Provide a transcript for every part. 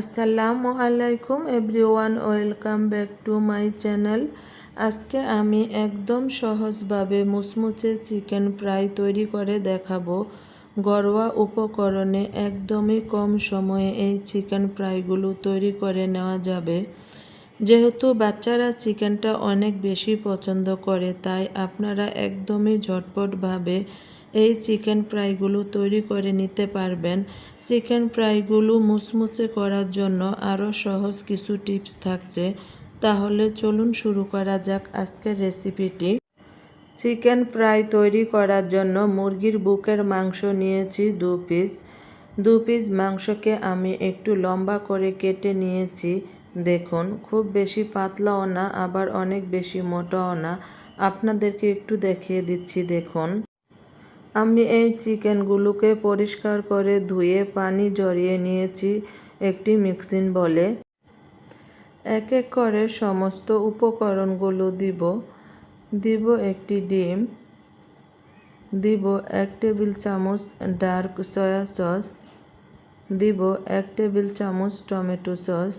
আসসালামু আলাইকুম everyone, welcome back to my channel. আজকে আমি একদম সহজভাবে মুচমুচে চিকেন ফ্রাই তৈরি করে দেখাবো। ঘরোয়া উপকরণে একদমই কম সময়ে এই চিকেন ফ্রাইগুলো তৈরি করে নেওয়া যাবে। যেহেতু বাচ্চারা চিকেনটা অনেক বেশি পছন্দ করে, তাই আপনারা একদমই ঝটপটভাবে এই চিকেন ফ্রাইগুলো তৈরি করে নিতে পারবেন। চিকেন ফ্রাইগুলো মুচমুচে করার জন্য আরও সহজ কিছু টিপস থাকছে। তাহলে চলুন শুরু করা যাক আজকের রেসিপিটি। চিকেন ফ্রাই তৈরি করার জন্য মুরগির বুকের মাংস নিয়েছি দু পিস। দু পিস মাংসকে আমি একটু লম্বা করে কেটে নিয়েছি। দেখুন, খুব বেশি পাতলাও না, আবার অনেক বেশি মোটাও না। আপনাদেরকে একটু দেখিয়ে দিচ্ছি, দেখুন। আমি এই চিকেনগুলোকে পরিষ্কার করে ধুয়ে পানি জড়িয়ে নিয়েছি একটি মিক্সিং বলে। এক এক করে সমস্ত উপকরণগুলো দিব। দিব একটি ডিম। দিব এক টেবিল চামচ ডার্ক সয়া সস। দিব এক টেবিল চামচ টমেটো সস।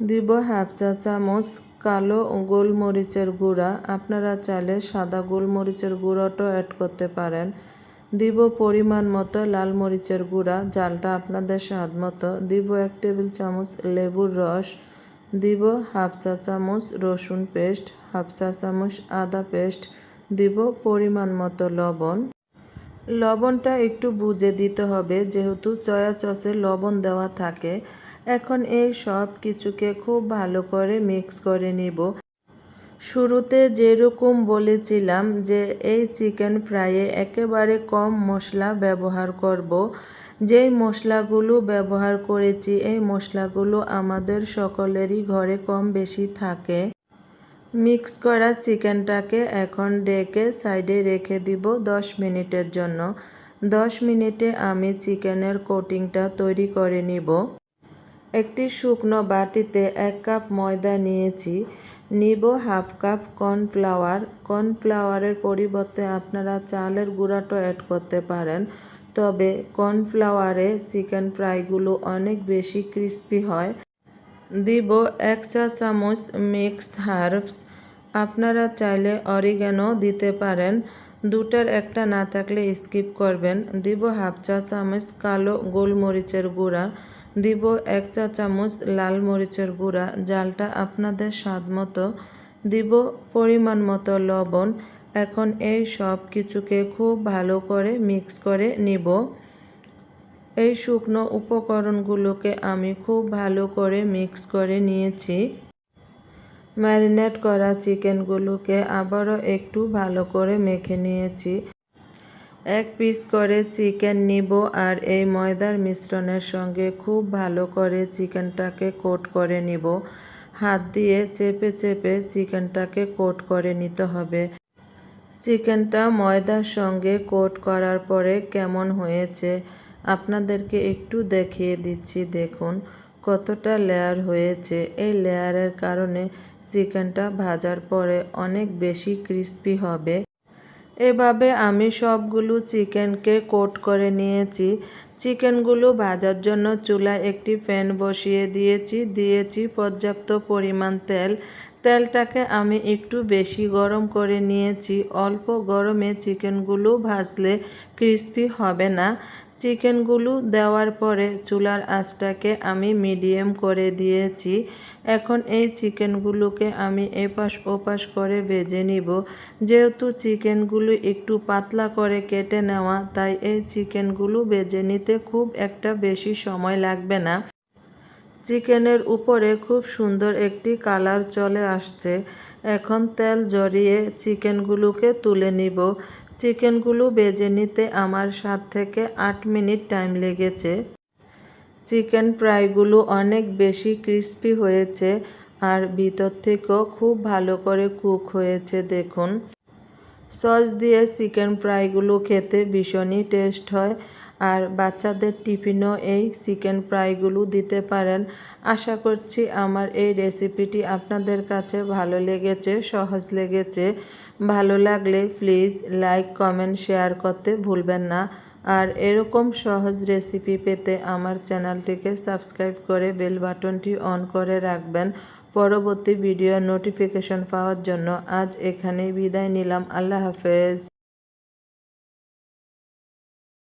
দিব হাফ চা চামচ কালো গোলমরিচের গুঁড়া। আপনারা চাইলে সাদা গোলমরিচের গুঁড়োটাও অ্যাড করতে পারেন। দিব পরিমাণ মতো লাল মরিচের গুঁড়া, জালটা আপনাদের স্বাদ মতো। দিব এক টেবিল চামচ লেবুর রস। দিব হাফ চা চামচ রসুন পেস্ট, হাফ চা চামচ আদা পেস্ট। দিব পরিমাণ মতো লবণ। লবণটা একটু বুঝে দিতে হবে, যেহেতু চয়া চসে লবণ দেওয়া থাকে। এখন এই সব কিছুকে খুব ভালো করে মিক্স করে নিব। শুরুতে যেরকম বলেছিলাম যে এই চিকেন ফ্রাইয়ে একেবারে কম মশলা ব্যবহার করব। যেই মশলাগুলো ব্যবহার করেছি, এই মশলাগুলো আমাদের সকলেরই ঘরে কম বেশি থাকে। মিক্স করা চিকেনটাকে এখন ডেকে সাইডে রেখে দিব দশ মিনিটের জন্য। দশ মিনিটে আমি চিকেনের কোটিংটা তৈরি করে নিব। একটি শুকনো বাটিতে এক কাপ ময়দা নিয়েছি। নিব হাফ কাপ কর্নফ্লাওয়ার। কর্নফ্লাওয়ারের পরিবর্তে আপনারা চালের গুঁড়াটো অ্যাড করতে পারেন। তবে কর্নফ্লাওয়ারে চিকেন ফ্রাইগুলো অনেক বেশি ক্রিস্পি হয়। দিব এক চা চামচ মিক্স হার্বস। আপনারা চাইলে অরিগ্যানো দিতে পারেন। দুটার একটা না থাকলে স্কিপ করবেন। দিব হাফ চা চামচ কালো গোলমরিচের গুঁড়া। দিব এক চা চামচ লাল মরিচের গুঁড়া, জালটা আপনাদের স্বাদ মতো। দিব পরিমাণ মতো লবণ। এখন এই সব কিছুকে খুব ভালো করে মিক্স করে নিব। এই শুকনো উপকরণগুলোকে আমি খুব ভালো করে মিক্স করে নিয়েছি। ম্যারিনেট করা চিকেনগুলোকে আবারও একটু ভালো করে মেখে নিয়েছি। এক পিস করে চিকেন নিব আর এই ময়দার মিশ্রণের সঙ্গে খুব ভালো করে চিকেনটাকে কোট করে নিব। হাত দিয়ে চেপে চেপে চিকেনটাকে কোট করে নিতে হবে। চিকেনটা ময়দার সঙ্গে কোট করার পরে কেমন হয়েছে আপনাদেরকে একটু দেখিয়ে দিচ্ছি, দেখুন কতটা লেয়ার হয়েছে। এই লেয়ারের কারণে চিকেনটা ভাজার পরে অনেক বেশি ক্রিস্পি হবে। এভাবে আমি সবগুলো চিকেনকে কোট করে নিয়েছি। চিকেনগুলো ভাজার জন্য চুলায় একটি ফ্যান বসিয়ে দিয়েছি। দিয়েছি পর্যাপ্ত পরিমাণ তেল। তেলটাকে আমি একটু বেশি গরম করে নিয়েছি। অল্প গরমে চিকেনগুলো ভাজলে ক্রিস্পি হবে না। চিকেনগুলো দেওয়ার পরে চুলার আঁচটাকে আমি মিডিয়াম করে দিয়েছি। এখন এই চিকেনগুলোকে আমি এপাশ ওপাশ করে ভেজে নিব। যেহেতু চিকেনগুলো একটু পাতলা করে কেটে নেওয়া, তাই এই চিকেনগুলো ভেজে নিতে খুব একটা বেশি সময় লাগবে না। চিকেনের উপরে খুব সুন্দর একটি কালার চলে আসছে। এখন তেল জড়িয়ে চিকেনগুলোকে তুলে নিব। চিকেনগুলো বেজে নিতে আমার সাত থেকে আট মিনিট টাইম লেগেছে। চিকেন ফ্রাইগুলো অনেক বেশি ক্রিস্পি হয়েছে আর ভিতর থেকেও খুব ভালো করে কুক হয়েছে, দেখুন। সস দিয়ে চিকেন ফ্রাইগুলো খেতে ভীষণই টেস্ট হয়। আর বাচ্চাদের টিফিনও এই চিকেন ফ্রাইগুলো দিতে পারেন। আশা করছি আমার এই রেসিপিটি আপনাদের কাছে ভালো লেগেছে, সহজ লেগেছে। ভালো লাগলে প্লিজ লাইক, কমেন্ট, শেয়ার করতে ভুলবেন না। আর এরকম সহজ রেসিপি পেতে আমার চ্যানেলটিকে সাবস্ক্রাইব করে বেল বাটনটি অন করে রাখবেন। পরবর্তী ভিডিও নোটিফিকেশন পাওয়ার জন্য আজ এখানেই বিদায় নিলাম। আল্লাহ হাফেজ।